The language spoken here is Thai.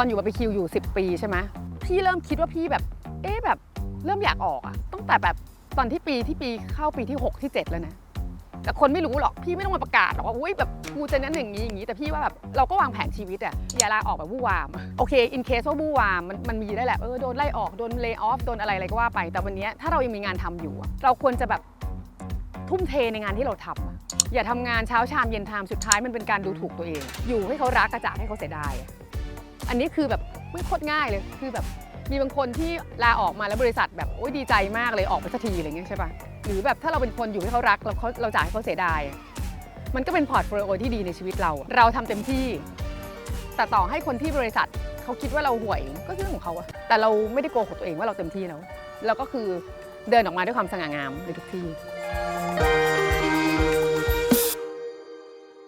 อนอยู่บาร์บีคิวอยู่ 10 ปีใช่ไหมพี่เริ่มคิดว่าพี่แบบเอ๊ะแบบเริ่มอยากออกอะตั้งแต่แบบตอนที่ปีที่ปีเข้าปีที่ 6 ที่ 7 แล้วนะแต่คนไม่รู้หรอกพี่ไม่ต้องมาประกาศหรอกว่าอุ้ยแบบกูจะนั้นอย่างนี้อย่างนี้ แต่พี่ว่าแบบเราก็วางแผนชีวิตอะอย่าลาออกแบบวู่วามโอเคอินเคสว่าวู่วามมันมันมีได้แหละเออโดนไล่ออกโดนเล y o ออฟโดนอะไรอะไรก็ว่าไป แต่วันนี้ถ้าเรายังมีงานทำอยู่ เราควรจะแบบทุ่มเทในงานที่เราทำอะอย่าทำงานเช้าชามเย็นชามสุดท้ายมันเป็นการดูถูกตัวเอง อยู่ให้เขารักกระจากให้เขาเสียดาย อันนี้คือแบบไม่โคตรง่ายเลย คือแบบมีบางคนที่ลาออกมาแล้วบริษัทแบบโอ๊ยดีใจมากเลยออกไปสักทีอะไรเงี้ยใช่ปะหรือแบบถ้าเราเป็นคนอยู่ให้เขารักเราเขาเราจ่ายให้เขาเสียดาย มันก็เป็นพอร์ตโฟลิโอที่ดีในชีวิตเรา เราทำเต็มที่ แต่ต่อให้คนที่บริษัทเขาคิดว่าเราห่วยก็เรื่องของเขาอะแต่เราไม่ได้โกหกตัวเองว่าเราเต็มที่แล้วเราก็คือเดินออกมาด้วยความสง่างามในทุกที่